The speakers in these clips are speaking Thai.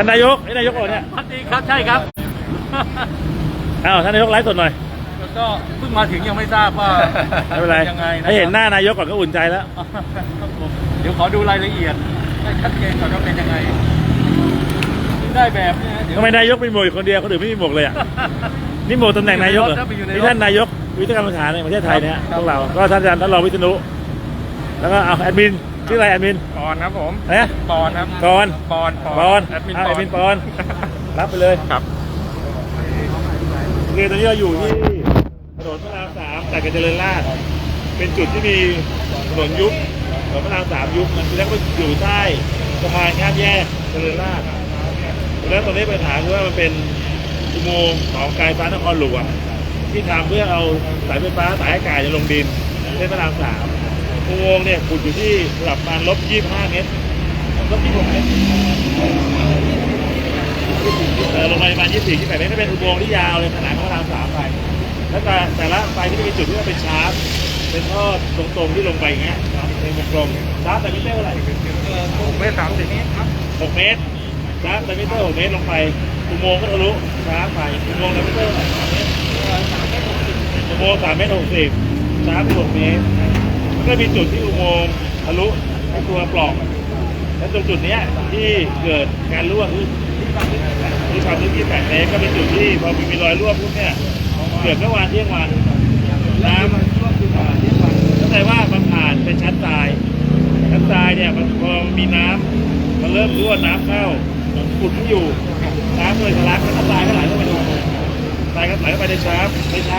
ท่านนายกนี่นายกเหรอเนี่ยสวัสดีครับใช่ครับ อ้าวท่านนายกไลฟ์สดหน่อยแล้วก็เพิ่งมาถึงยังไม่ทราบว่าไม่เป็นไรยังไงะให้เห็นหครับน้านายกก่อนก็อุ่นใจแล้วครับผมเดี๋ยวขอดูรายละเอียดให้ชัดเจนก่อนว่าเป็นยังไง ได้แบบเนี้เดี๋ยวทำไมนายกมีหมวกอยู่คนเดียวคนอื่นไม่มีหมวกเลยอะ นี่หมวกตำแหน่งนายกเหรอครับอยู่ในรถนี่ท่านนายกวิทยากรรมสถานในประเทศไทยเนี่ยครับพวกเรา ก็ท่านอาจารย์ท่านรองวิษณุแล้วก็เอาแอดมิน ชื่ออะไรแอดมินปอนครับผมนะปอนครับกรปอนปอนแอดมินอะปแออนดมินปอนรับไปเลยครับโอเคตอนนี้เราอยู่ที่ถนนพระรามสามแต่กันเจริญราษฎร์เป็นจุดที่มีถนนยุบถนนพระรามสามยุบมันแล้วก็อยู่ใต้สะพานข้ามแยกเจริญราษฎร์แล้วตอนนี้ปัญหาคือว่ามันเป็นอุโมงค์ของการไฟฟ้านครหลวงที่ทำเพื่อเอาสายไฟฟ้าสายอากาศจะลงดินเส้นพระรามสาม อุโมงค์เนี่ยขุดอยู่ที่ระดับประมาณลบ25 เมตรลบ26เมตรเอ่อลงไปประมาณ24 28เมตรก็เป็นอุโมงค์ที่ยาวเลยขนาดพระรามสามไปแล้วแต่แต่ละไฟที่เป็นจุดที่เป็นชาร์ปเป็นท่อตรงๆที่ลงไปอย่างเงี้ยเป็นวงกลมชาร์ปแต่ไมิเตอร์เท่าไหร่หกเมตรสามสิบเมตรครับ6เมตรชาร์ปแต่ไมิเตอร์6เมตรลงไปอุโมงค์ก็ทะลุชาร์ปไปอุโมงค์แต่ไมิเตอร์เท่าไหร่อุโมงค์3เมตร60ชาร์ปไป6เมตร มันก็มีจุดที่อุโมงค์ทะลุไอ้ตัวปล่องและตรงจุดเนี้ยที่เกิดการรั่วขึ้นที่ความลึก28เมตรก็เป็นจุดที่พอมีรอยรั่วปุ๊บเนี่ยเกิดเมื่อวานเที่ยงวันน้ำเข้าใจว่ามันผ่านเป็นชั้นทรายชั้นทรายเนี่ยมันพอมีน้ำมันเริ่มรั่วน้ำเข้าขุดไม่อยู่น้ำเลยทะลักแล้วก็ทรายก็ไหลเข้าไปในทรายก็ไหลเข้าไปในชาในชา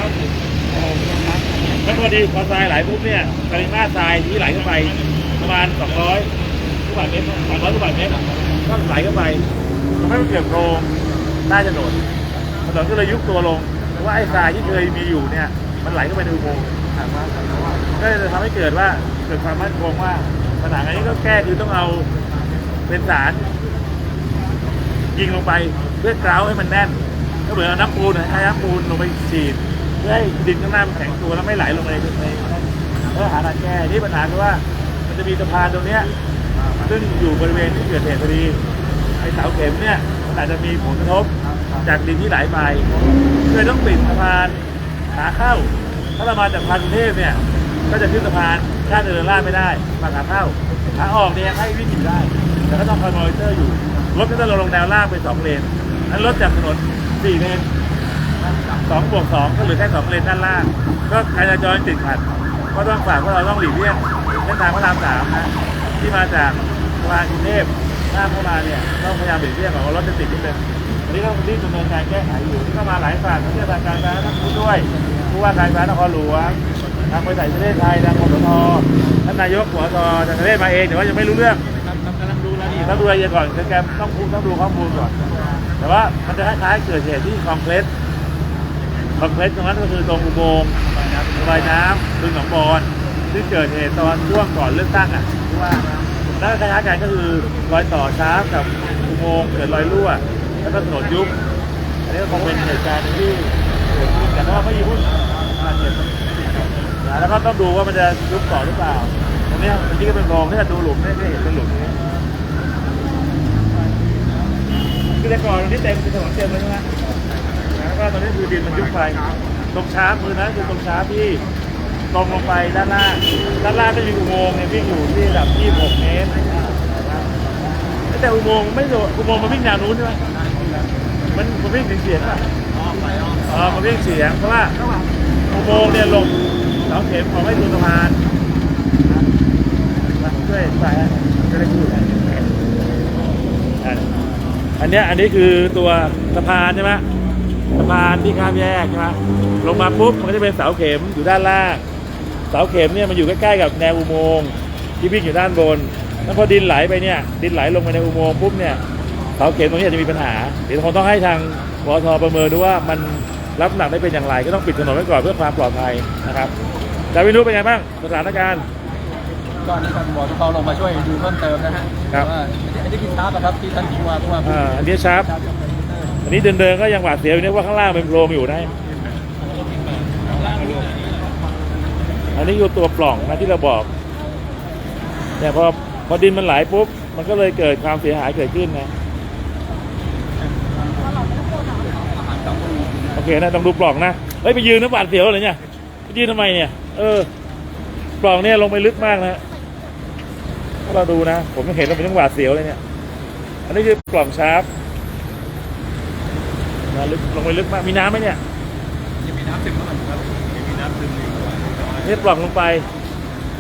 แล้วพอดีพอทรายไหลปุ๊บเนี่ยปริมาตรทรายที่ไหลเข้าไปประมาณ 200ลูกบาศก์เมตร200ลูกบาศก์เมตรก็ไหลเข้าไปทำให้มันเกิดโพรงใต้ถนนถนนก็เลยยุบตัวลงเพราะว่าไอ้ทรายที่เคยมีอยู่เนี่ย มันไหลเข้าไปในอุโมงค์ก็เลยทำให้เกิดว่าเกิดความมั่นคงว่าปัญหาอันนี้ก็แก้คือต้องเอาเป็นสารยิงลงไปเพื่อกราวให้มันแน่นก็เหมือนเอาน้ำปูนใช้น้ำปูนลงไปฉีด เพื่อให้ดินข้างหน้ามันแข็งตัวแล้วไม่ไหลลงไปในในเพื่อหาทางแก้ที่ปัญหาคือว่ามันจะมีสะพานตรงเนี้ยซึ่งอยู่บริเวณที่เกิดเหตุพอดีไอ้เสาเข็มเนี่ยมันอาจจะมีผลกระทบจากดินที่ไหลไปเลยต้องปิดสะพานขาเข้า ถ้าเรามาจากพันกรุงเทพเนี่ยก็จะขึ้นสะพานข้ามเดินลาดไม่ได้มาขาเข้าขาออกเนี่ยให้วิ่งอยู่ได้ แต่ก็ต้องคอยมอนิเตอร์อยู่รถก็จะลงแนวลางไปสองเลนนั้นรถจากถนนสี่เลน สองบวกสองก็เหลือแค่สองเลนด้านล่าง ก็การจราจรติดขัด ก็ต้องฝากว่าเราต้องหลีกเลี่ยงเส้นทางพระรามสามนะที่มาจากสะพานกรุงเทพหน้าเข้ามาเนี่ยต้องพยายามหลีกเลี่ยงของรถจะติดนิดนึงอันนี้ก็รีบดำเนินการแก้ไขอยู่ที่เข้ามาหลายฝ่ายทั้งเทศบาลการการทั้งผู้ด้วยผู้ว่าการการนครหลวงทางบริษัทประเทศไทยทางปตทท่านนายกหัวทจากประเทศมาเองแต่ว่ายังไม่รู้เรื่องกำลังดูรายละเอียดต้องดูรายละเอียดก่อนคือแกต้องพูดต้องดูข้อมูลก่อน แต่ว่ามันจะคล้ายๆเกิดเหตุที่คอมเพล็กซ์ คอมเพล็กซ์ตรงนั้นก็คือตรงอุโมงค์ระบายน้ำบึงหนองบอนที่เกิดเหตุตอนช่วงก่อนเลือกตั้งอะที่ว่าแล้วคล้ายๆกันก็คือรอยต่อช้ากับอุโมงค์เกิดรอยรั่ว แล้วก็ถนนยุบอันนี้ก็คงเป็นเหตุการณ์ที่เกิดขึ้นแต่ว่าไม่มีหุ้นบแล้วก็ต้องดูว่ามันจะยุบต่อหรือเปล่าตรงนี้เมื่อกี้ก็เป็นโพรงถ้าดูหลุมเนี่ยก็เห็นเป็นหลุมนี้คือแต่ก่อนตรงนี้เต็มเป็นถนนเต็มเลยใช่ไหม วก็ตอนนี้คือดินมันยุบไปตรงช้ามือนะคือตรงช้าที่ตรงลงไปด้านล่างด้านล่างก็มีอุโมงค์เนี่ยวิ่งอยู่ที่ระดับ26เมตรแต่อุโมงค์ไม่โดดอุโมงค์มันวิ่งแนวนู้นใช่ไหมมันมันวิ่งถึงเฉียงป่ะอ๋อมันวิ่งเฉียงเพราะว่าอุโมงค์เนี่ยลงเสาเข็มของให้ตัวสะพานช่วยไปจะได้พูดอันนี้อันนี้คือตัวสะพานใช่ไหม สะพานที่ข้ามแยกใช่ไหมลงมาปุ๊บมันก็จะเป็นเสาเข็มอยู่ด้านล่าง เสาเข็มเนี่ยมันอยู่ใกล้ๆกับแนวอุโมงค์ที่วิ่งอยู่ด้านบนแล้วพอดินไหลไปเนี่ยดินไหลลงไปในอุโมงค์ปุ๊บเนี่ยเสาเข็มตรงนี้อาจจะมีปัญหาเดี๋ยวคงต้องให้ทางปตทประเมินดูว่ามันรับน้ำหนักได้เป็นอย่างไรก็ต้องปิดถนนไว้ก่อนเพื่อความปลอดภัยนะครับดาวินุเป็นไงบ้างสถานการณ์ก็นี่ทางบอทุกเขาลงมาช่วยดูเพิ่มเติมนะฮะครับว่าอันนี้คือชาร์ปนะครับที่ท่านผู้ว่าผู้ว่าพูดอ่าอันนี้ชาร์ป นนี้เดินเดินก็ยังหวาดเสียวอยู่เนี่ยว่าข้างล่างเป็นโพรงอยู่ได้ อันนี้อยู่ตัวปล่องนะที่เราบอกเนี่ยพอพอดินมันไหลปุ๊บ มันก็เลยเกิดความเสียหายเกิดขึ้นนะ โอเคนะต้องดูปล่องนะ เฮ้ยไปยืนน้ำบาดเสียวเลยเนี่ยไปยืนทำไมเนี่ย เออ ปล่องเนี่ยลงไปลึกมากนะถ้าเราดูนะ ผมเห็นแล้เป็นจังหวาดเสียวเลยเนี่ย อันนี้คือปล่องชาร์ป นะลึกลงไปลึกมากมีน้ำไหมเนี่ยยังมีน้ำซึมเข้ามาอยู่ครับยังมีน้ำซึมอยู่นี่ปล่องลงไป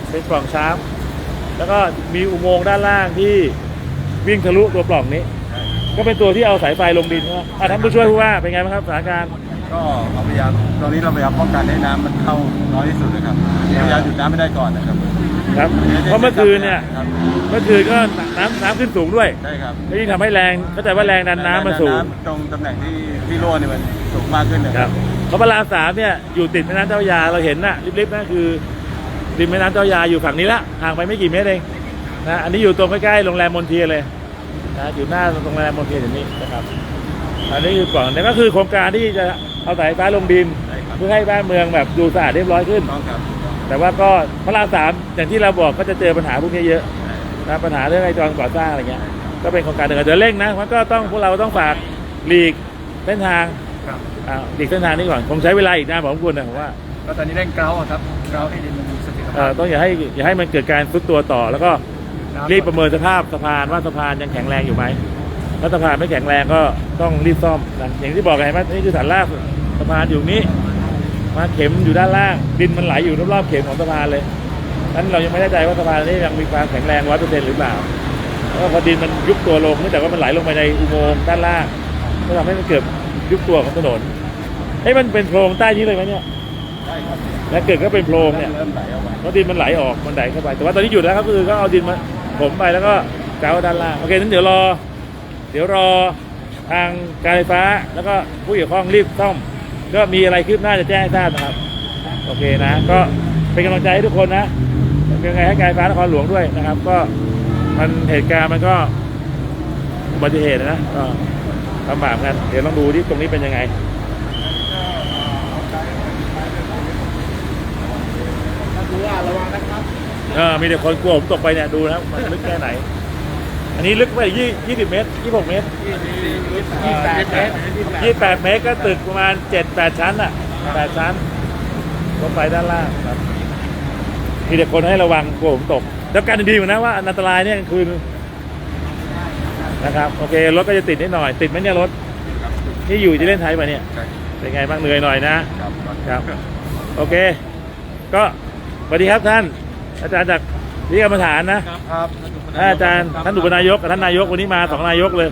เป็นปล่องชาร์ปแล้วก็มีอุโมงค์ด้านล่างที่วิ่งทะลุตัวปล่องนี้ ก็เป็นตัวที่เอาสายไฟลงดินใช่ไหมอะท่านผู้ช่วยผู้ว่าเป็นไงบ้างครับสถานการณ์ก็เราพยายามตอนนี้เราพยายามป้องกันให้น้ำมันเข้าน้อยที่สุดนะครับพยายามหยุดน้ำไม่ได้ก่อนนะครับ ครับ เพราะเมื่อคืนเนี่ย ครับเมื่อคืนก็น้ำน้ำขึ้นสูงด้วยใช่ครับแล้วยิ่งทำให้แรงเข้าใจว่าแรงดันน้ำมันสูงตรงตำแหน่งที่ที่รั่วเนี่ยมันสูงมากขึ้นนะคครัรับบเพราะพระรามสามเนี่ยอยู่ติดแม่น้ำเจ้าพระยาเราเห็นน่ะริบๆนั่นคือริมแม่น้ำเจ้าพระยาอยู่ฝั่งนี้ละห่างไปไม่กี่เมตรเองนะอันนี้อยู่ตรงใกล้ๆโรงแรมมนเทียนเลยนะอยู่หน้าโรงแรมมนเทียนอย่างนี้นะครับอันนี้คือปล่องนี่ก็คือโครงการที่จะเอาสายไฟลงดิน ใช่ครับ เพื่อให้บ้านเมืองแบบดูสะอาดเรียบร้อยขึ้น ต้องครับ แต่ว่าก็พระรามสามอย่างที่เราบอกก็จะเจอปัญหาพวกนี้เยอะนะปัญหาเรื่องไอ้จอนก่อสร้างอะไรเงี้ย ก็เป็นโครงการหนึ่งเดี๋ยวเร่งนะมันก็ต้องพวกเราต้องฝากหลีกเส้นทางครับอ่าหลีกเส้นทางนี้ก่อนคงใช้เวลาอีกนานพอสมควรนะผมว่าก็ตอนนี้เร่งเกลาอะครับเกลาให้ดินมันมีเสถียรเอ่ภาอพต้องอย่าให้อย่าให้มันเกิดการซุดตัวต่อ แล้วก็รีบประเมินสภาพสะพานว่าสะพานยังแข็งแรงอยู่ไหมถ้าสะพานไม่แข็งแรงก็ต้องรีบซ่อมนะอย่างที่บอกไงว่านี่คือฐานรากสะพานอยู่นี้ มาเข็มอยู่ด้านล่าง ดินมันไหลอยู่รอบๆเข็มของสะพานเลยนั้นเรายังไม่แน่ใจว่าสะพานนี้ยังมีความแข็งแรงร้อยเปอร์เซ็นต์หรือเปล่าเพราะพอดินมันยุบตัวลงเนื่องจากว่ามันไหลลงไปในอุโมงค์ด้านล่างก็ทำให้มันเกิดยุบตัวของถนนเอ้ยมันเป็นโพรงใต้นี้เลยไหมเนี่ยใช่ครับแล้วเกิดก็เป็นโพรงเนี่ยเริ่มไหลออกมาเพราะดินมันไหลออกมันไหลเข้าไป แต่ว่าตอนนี้หยุดแล้วครับก็คือก็เอาดินมาถมไปแล้วก็เกาด้านล่างโอเคนั้นเดี๋ยวรอ เดี๋ยวรอทางการไฟฟ้าแล้วก็ผู้เกี่ยวข้องรีบซ่อม ก็มีอะไรคืบหน้าจะแจ้งให้ทราบนะครับ โอเคนะ ก็เป็นกำลังใจให้ทุกคนนะเป็นยังไงให้การฟ้านครหลวงด้วยนะครับ ก็มันเหตุการณ์มันก็อุบัติเหตุนะก็ลำบากกันเดี๋ยวลองดูที่ตรงนี้เป็นยังไงดูว่าระวังนะครับเออมีแต่คนกลัวผมตกไปเนี่ยดูนะครับมันลึกแค่ไหน อันนี้ลึกไปยี่ยี่สิบเมตรยี่หกเมตรยี่แปดเมตรยี่แปดเมตรก็ตึกประมาณเจ็ดแปดชั้นอะแปดชั้นลงไปด้านล่างครับมีแต่คนให้ระวังกลัวผมตก แล้วกันดีอยู่นะว่าอันตรายเนี่ยกลางคืนนะครับโอเครถก็จะติดนิดหน่อย ติดไหมเนี่ยรถที่อยู่จะเล่นไทยป่ะเนี่ยใช่เป็นไงบ้างเหนื่อยหน่อยนะครับครับ โอเค ก็สวัสดีครับท่าน อาจารย์จาก วิทยากรรมฐานนะครับท่านอาจารย์ท่านอุปนายกกับท่านนายกวันนี้มาสองนายกเลย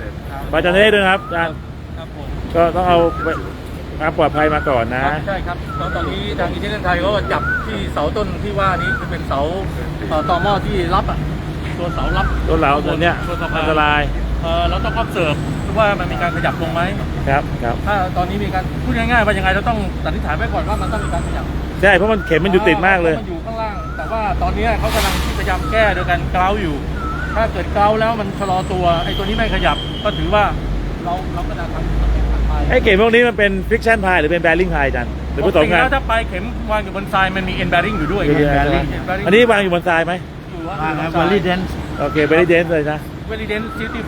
มาอาจารย์เทศด้วยนะครับอาจารย์ครับผมก็ต้องเอาไปความปลอดภัยมาก่อนนะใช่ครับตอนตอนนี้ทางอินเทอร์เน็ตไทยเขาก็จับที่เสาต้นที่ว่านี้คือเป็นเสาเอ่อต่อหม้อที่รับอะตัวเสารับตัวเหลาตัวเนี้ยตัวสะพาอันนตรายเออเราต้อง observe ว่ามันมีการขยับลงไหมครับครับถ้าตอนนี้มีการพูดง่ายๆว่ายังไงเราต้องสันนิษฐานไว้ก่อนว่ามันต้องมีการขยับใช่เพราะมันเข็มมันอยู่ติดมากเลยมันอยู่ข้างล่างแต่ ว่าตอนนี้เขากำลังที่พยายามแก้โดยการเกลาอยู่ ถ้าเกิดเกลาแล้วมันชะลอตัวไอ้ตัวนี้ไม่ขยับก็ถือว่าเราเราก็จะทำมันเป็นทางไปไอ้เข็มพวกนี้มันเป็นฟิกชันพายหรือเป็นแบริ่งพายอาจารย์หรือผสมกันแล้วถ้าไปเข็มวางอยู่บนทรายมันมี end bearing อยู่ด้วยอยู่ที่ไหน end ใช่ไหม bearing end bearing อันนี้วางอยู่บนทรายไหมอยู่ว่าว่างอยู่ครับบนทรายวอลลี่เดนโอเคเบริเดนเลยนะ validate duty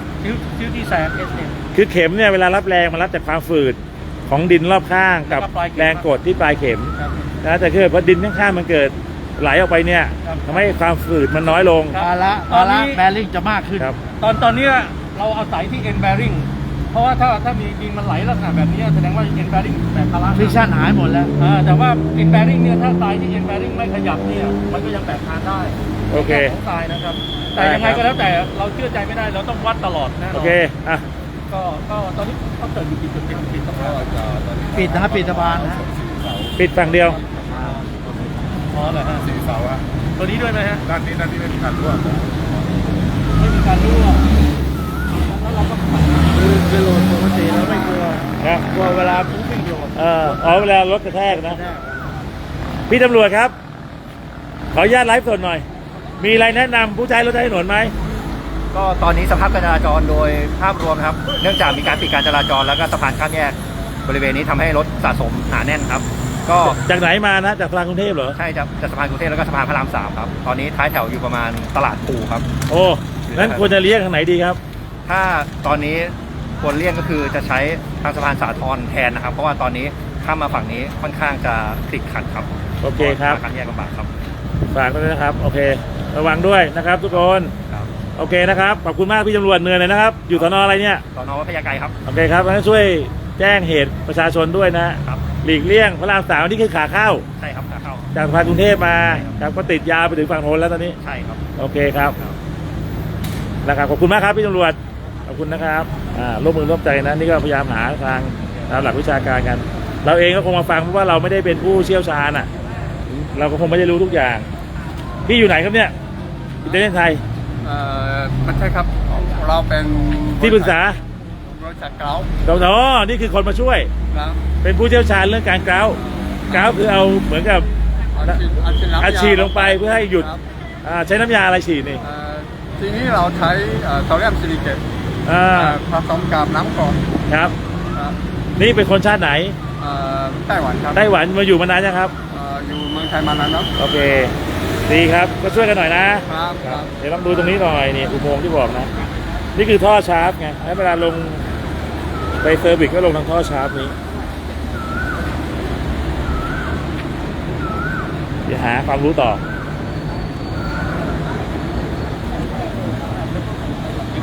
duty แสง S เนี่ยคือเข็มเนี่ยเวลารับแรงมันรับจากความฝืดของดินรอบข้างกับแล้วก็ปลายเข็มแรงกดที่ปลายเข็มครับนะแต่คือพอดินข้างๆมันเกิด ไหลออกไปเนี่ยครับ ทำให้ความฝืดมันน้อยลง ครับ ภาระตอนภานี้ ระแบริ่งจะมากขึ้น ครับ ตอนตอนนี้เราเอาสายที่ end bearing เพราะว่าถ้าถ้ามีดินมันไหลลักษณะแบบนี้แสดงว่า end bearing แบบพาระฟิกชั่นหายหมดแล้ว อ่าแต่ว่า end bearing เนี่ยถ้าทรายที่ end bearing ไม่ขยับเนี่ยมันก็ยังแบกทานได้โอเคของทรายนะครับ แต่ได้ยังไงครับก็แล้วแต่เราเชื่อใจไม่ได้เราต้องวัดตลอดแน่นอนโอเคอะก็ก็ตอนนี้เขาเกิดอยู่กี่จุดปิดปิดต้องก็จะตอนนี้ปิดนะครับปิดสะพานนะ ปิดฝั่งเดียว อ๋อเหรอฮะสี่เสาอะตัวนี้ด้วยไหมฮะด้านนี้ด้านนี้ไม่มีการรั่วไม่มีการรั่วแล้วเราก็ปัดคือคือโหลดปกติแล้วไม่กลัวนะกลัวเวลาปุ๊บวิ่งโหลดเอออ๋อเวลารถกระแทกนะ พี่ตำรวจครับ ขออนุญาตไลฟ์สดหน่อย มีอะไรแนะนำผู้ใช้รถใช้ถนนไหมก็ตอนนี้สภาพการจราจรโดยภาพรวมนะครับ เนื่องจากมีการปิดการจราจรแล้วก็สะพานข้ามแยกบริเวณนี้ทำให้รถสะสมหนาแน่นครับ ก็จากไหนมานะจากพลังกรุงเทพเหรอ ใช่ครับจากสะพานกรุงเทพแล้วก็สะพานพระรามสามครับ ตอนนี้ท้ายแถวอยู่ประมาณตลาดปูครับ โอ้งั้นควรจะเลี้ยงทางไหนดีครับ ถ้าตอนนี้ควรเลี่ยงก็คือจะใช้ทางสะพานสาทรแทนนะครับ เพราะว่าตอนนี้ข้ามมาฝั่งนี้ค่อนข้างจะติดขัดครับโอเคครับการแยกลำบากครับฝากด้วยนะครับ โอเค ระวังด้วยนะครับ ทุกคนครับโอเคนะครับขอบคุณมากพี่ตำรวจเหนื่อยเลยนะครับ อยู่สนอะไรเนี่ยสอนอวัดพญาไกรครับโอเคครับงั้นช่วยแจ้งเหตุประชาชนด้วยนะครับ หลีกเลี่ยงพระรามสามนี่คือขาเข้า ใช่ครับขาเข้า จากสะพานกรุงเทพมาใช่ครับครับก็ติดยาวไปถึงฝั่งโน้นแล้วตอนนี้ ใช่ครับ โอเคครับนะครับขอบคุณมากครับพี่ตำรวจขอบคุณนะครับอ่าร่วมมือร่วมใจนะนี่ก็พยายามหาทางตามหลักวิชาการกัน เราเองก็คงมาฟังเพราะว่าเราไม่ได้เป็นผู้เชี่ยวชาญอะ เราก็คงไม่ได้รู้ทุกอย่าง พี่อยู่ไหนครับเนี่ยอยู่ประเทศไทยเอ่อไม่ใช่ครับ เราเป็นที่ปรึกษาบ ริษัทเกลาเราอ๋อนี่คือคนมาช่วยนะเป็นผู้เชี่ยวชาญเรื่องการเกาเกาคือเอาเหมือนกับอาชีพอาชีพน้ำยาอาฉีดลงไปเพื่อให้หยุดครับอ่าใช้น้ำยาอะไรฉีดนี่เอ่อทีนี้เราใช้เอ่อโซเดียมซิลิเกตอ่าเอ่อผสมกับน้ำกรดครับ ครับนี่เป็นคนชาติไหนเอ่อไต้หวันครับไต้หวันมาอยู่มานานยังครับ เอ่ออยู่เมืองไทยมานานแล้วโอเค ดีครับก็ช่วยกันหน่อยนะ ครับครับ เดี๋ยวลองดูตรงนี้หน่อยนี่อุโมงค์ที่บอกนะ นี่คือท่อชาร์ปไงแล้วเวลาลง ไปเซอร์วิสก็ลงทางท่อชาร์ปนี้เดี๋ยวหาความรู้ต่อจ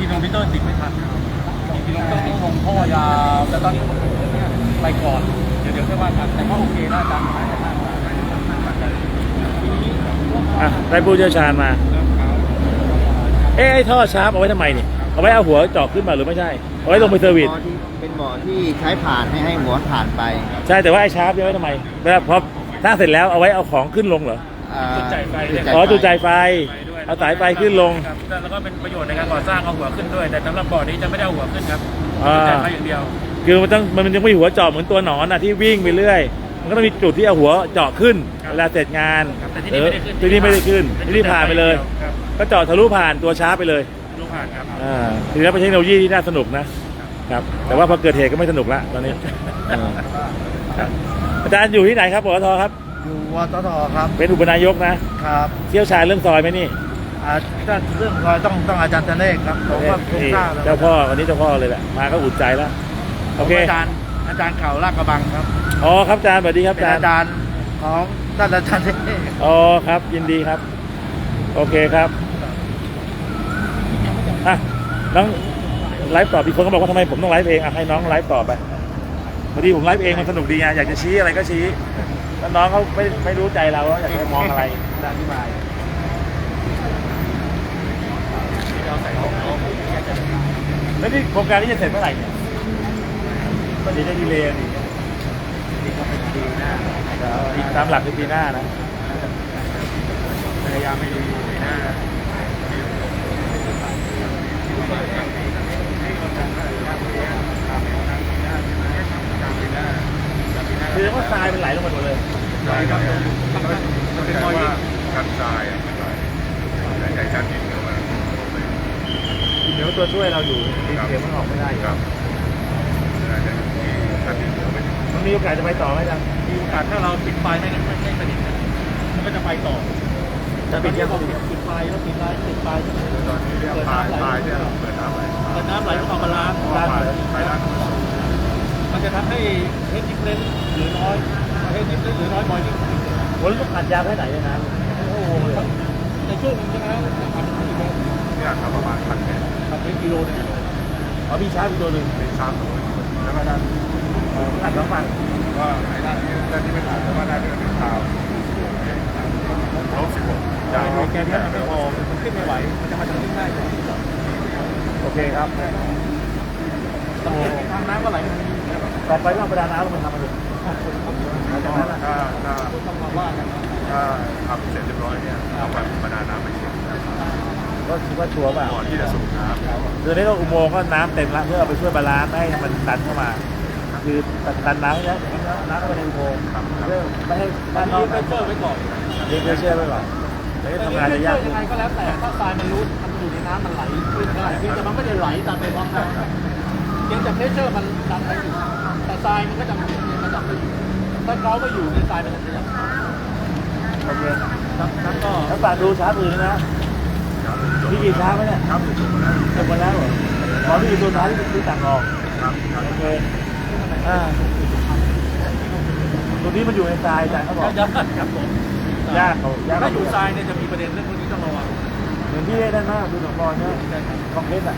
ริงๆตรงพิเตอร์ติดไม่ทันจริงๆต้องต้องลงท่อยาวแล้วตอนนี้ไปก่อน เดี๋ยวเดี๋ยวค่อยว่ากันแต่ก็โอเคนะอาจาอะได้ผู้เชี่ยวชาญมา เอ๊ะไอ้ท่อชาร์ปเอาไว้ทำไมเนี่ย เอาไว้เอาหัวเจาะขึ้นมาหรือไม่ใช่ เอาไว้ลงไปเซอร์วิส หมอที่เป็นหมอที่ใช้ผ่านให้ให้หัวผ่านไปใช่แต่ว่าไอ้ชาร์ปเนี่ยไว้ทำไมเวลาพอสร้างเสร็จแล้วเอาไว้เอาของขึ้นลงเหรอ อ่าจุดจ่ายไฟอ๋อจุดจ่ายไฟเอาสายไฟขึ้นลง ครับแล้วก็เป็นประโยชน์ในการก่อสร้างเอาหัวขึ้นด้วย แต่สำหรับบ่อนี้จะไม่ได้เอาหัวขึ้นครับอ่าจุดจ่ายไฟอย่างเดียว คือมันต้องมันยังไม่มีหัวเจาะเหมือนตัวหนอนอะที่วิ่งไปเรื่อย มันก็ต้องมีจุดที่เอาหัวเจาะขึ้น ครับ เวลาเสร็จงานครับแต่ที่นี่ไม่ได้ขึ้นที่นี่ไม่ได้ขึ้นที่นี่ผ่านไปเลย ครับก็เจาะทะลุผ่านตัวช้าร์ปไปเลย ลูกผ่านครับอ่าถือว่าเป็นเทคโนโลยีที่น่าสนุกนะครับ แต่ว่าพอเกิดเหตุก็ไม่สนุกละตอนนี้อ่าครับอาจารย์อยู่ที่ไหนครับปตทครับ อยู่วตทครับเป็นอุปนายกนะครับเชี่ยวชาญเรื่องซอยไหมนี่อ่าถ้าเรื่องรอยต้องต้องอาจารย์ธเนศครับผมก็คงนี่ทราบแล้วเจ้าพ่อวันนี้เจ้าพ่อเลยแหละมาก็อุ่นใจแล้วโอเคอาจารย์อาจารย์เข่าลาดกระบังครับอ๋อครับอาจารย์สวัสดีครับเป็นอาจารย์อาจารย์ของท่านอาจารย์ธเนศ อ๋อครับยินดีครับ โอเคครับอะ น้องไลฟ์ต่อมีคนก็บอกว่าทำไมผมต้องไลฟ์เองอะให้น้องไลฟ์ต่อไปพอดีผมไลฟ์เองมันสนุกดีไงอยากจะชี้อะไรก็ชี้แล้วน้องเขาไม่ไม่รู้ใจเราว่าอยากจะมองอะไรจะอธิบายแล้วนี่โครงการนี้จะเสร็จเมื่อไหร่เนี่ยก็เดี๋ยวจะดีเลยอีกนี่ก็เป็นปีหน้าตามหลักคือปีหน้านะพยายามไม่ดีปีหน้า คือว่าทรายมันไหลลงมาหมดเลยใช่ครับมันเป็นรอยชั้นทรายอะแต่ใช้ชั้นดินเข้ามาเดี๋ยวตัวช่วยเราอยู่ดินเสียมันออกไม่ได้ครับน่าจะอยู่ที่ชั้นดินเข้าไปมันมีโอกาสจะไปต่อไหมจังมีโอกาสถ้าเราปิดไฟไม่ไม่ไม่สนิทนะมันก็จะไปต่อจะปิดยังพอปิดปิด ไฟแล้วปิดไฟปิดไฟตอนนี้เรียกปลายปลายเนี่ยเปิดน้ำไว้เปิดน้ำไหลเข้ามาล้างปลายปล้ายน้ำมันจะทำให้เฮดดิฟเลนหลือน้อยเฮดดิฟเลนหลือน้อยบ่อยนิดวันต้องผ่านยาวแค่ไหนเลยนะโอ้โหในช่วงนึงใช่ไหมทำกิโลเนี่ยครับประมาณพันเมตรทำเป็นกิโลหนึงเอามีช้าอีกตัวหนึ่งเป็นชาร์จแล้วก็ด้านผ่านสองฝั่งก็ไอ้ด้านนี้ด้านที่ไม่ผ่านแล้วก็ด้านนี้เป็นขาวลบสิบหก จาจากกแกนนี้ไม่พอมันขึ้นไม่ไหว มันจะมาทางนี้ได้โอเคครับทางน้ำก็ไหลมต่อไปต้องประดาน้ำมันทำมาดูถ้าถ้าต้องมาว่ากันถ้าทำเสร็จเรียบร้อยเนี่ยเอาแบบบรรดาน้ำไปเช็คก็คิดว่าชัวร์ป่ะก่อนที่จะสูบน้ำคือนี้ก็อุโมงค์ก็น้ำเต็มละเพื่อเอาไปช่วยบาลานซ์ให้มันดันเข้ามาคือดันน้ำเนี่ยน้ำเข้าไปในอุโมงค์เพื่อไม่ให้ด้านนต้ออกงเจอร์ไว้ก่อนเลี้ยงเชื่อไว้ก่อน แล้วทำงานจะยากยังไงก็แล้วแต่ถ้าทรายมันรู้มันอยู่ในน้ำมันไหลขึ้นได้เพียงแต่มันไม่ได้ไหลตามไปพร้อมกันเพียงแต่เพชเชอร์มันดันไปอยู่แต่ทรายมันก็จะมันจะไม่อยู่ถ้าเขาไม่อยู่ในทรายมันจะเสียโอเคครับแล้วก็แล้วฝากดูช้าอื่นนะพี่กี่ช้าไหมเนี่ยครับจบแล้วจบหมดแล้วเหรอขอพี่กี่ตัวช้าที่ที่ต่างออกครับโอเคอ่าตัวนี้มันอยู่ในทรายอาจารย์เขาบอกยากครับผม ยากเขายากถ้าอยู่ทรายเนี่ยจะมีประเด็นเรื่องพวกนี้ต้องระวังเหมือนที่ได้มากดูหนังบอลเนี่ยคอมเพลสอะ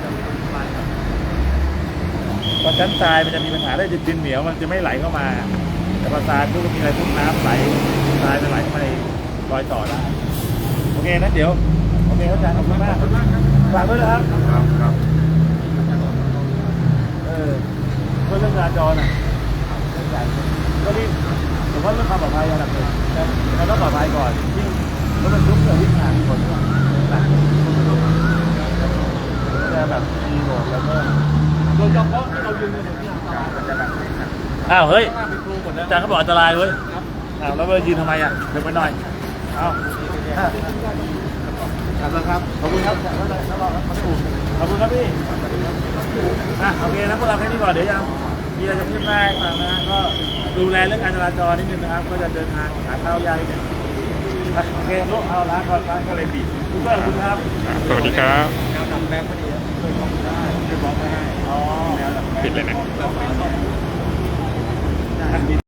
พอชั้นทรายมันจะมีปัญหาได้ดินเหนียวมันจะไม่ไหลเข้ามา แต่พอทรายปุ๊บก็มีอะไรพุ่งน้ำไหลทรายจะไหลเข้ามาในรอยต่อได้โอเคนะเดี๋ยวโอเคครับอาจารย์ขอบคุณมากฝากด้วยนะครับครับครับเออเพื่อเรื่องจราจรอะก็รีบผมว่าเรื่องความปลอดภัยอันดับหนึ่ง นะมันต้องปลอดภัยก่อนยิ่งรถบรรทุกเกิดวิ่งผ่านคนหนักจะแบบมีโหลดแล้วก็โดยเฉพาะที่เรายืนอยู่ที่อันตรายอ้าวเฮ้ยข้างเป็นครูหมดแล้วอาจารย์เขาบอกอันตรายเว้ยอ้าวแล้วมายืนทำไมอะเดินไปหน่อยเอ้าครับครับ ขอบคุณครับขอบคุณครับพี่อะโอเคนะพวกเราแค่นี้ก่อนเดี๋ยวยัง มีอะไรจะขึ้นได้มานะก็ดูแลเรื่องการจราจรนิดนึงนะครับ ก็จะเดินทางหาข้าวยากนิดนึงอะโอเคลูกเอาล้างก่อนล้างก็เลยบีบคุณก็ขอบคุณครับสวัสดีครับอ๋อปิดเลยนะอะ